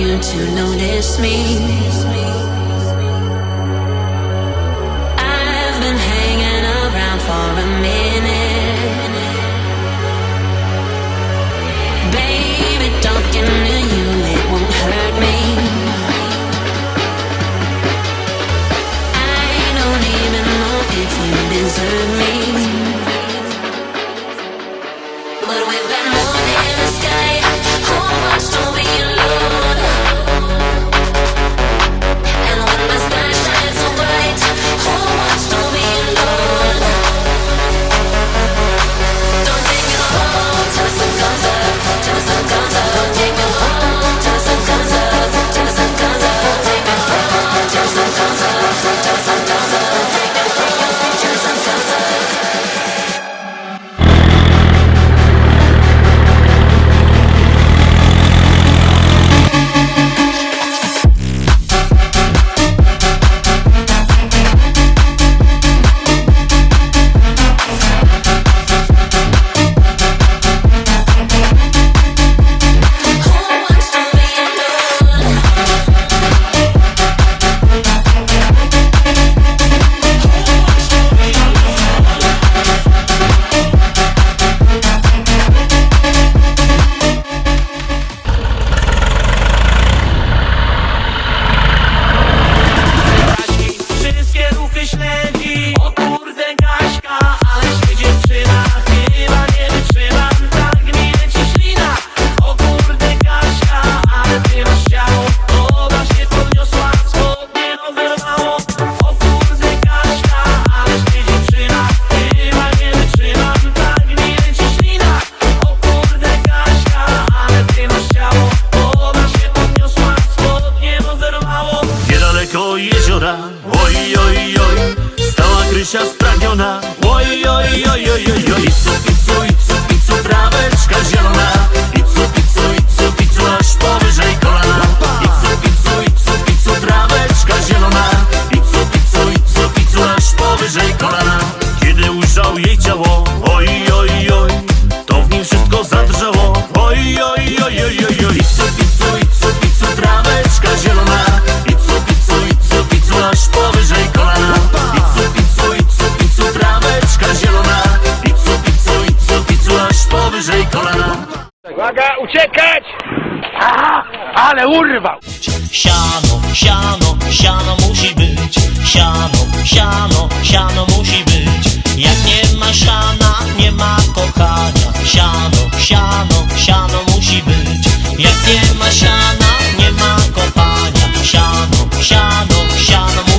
you to notice me. I've been hanging around for a minute. Baby, talking to you, it won't hurt me. I don't even know if you deserve me. Ой-ой-ой, стала кричать страгена Ой-ой-ой-ой-ой-ой. powyżej kolana. Uwaga, uciekać! Aha, ale urwał! Siano, siano, siano musi być. Siano, siano, siano musi być. Jak nie ma siana, nie ma kochania. Siano, siano, siano musi być. Jak nie ma siana, nie ma kopania. Siano, siano, siano musi być.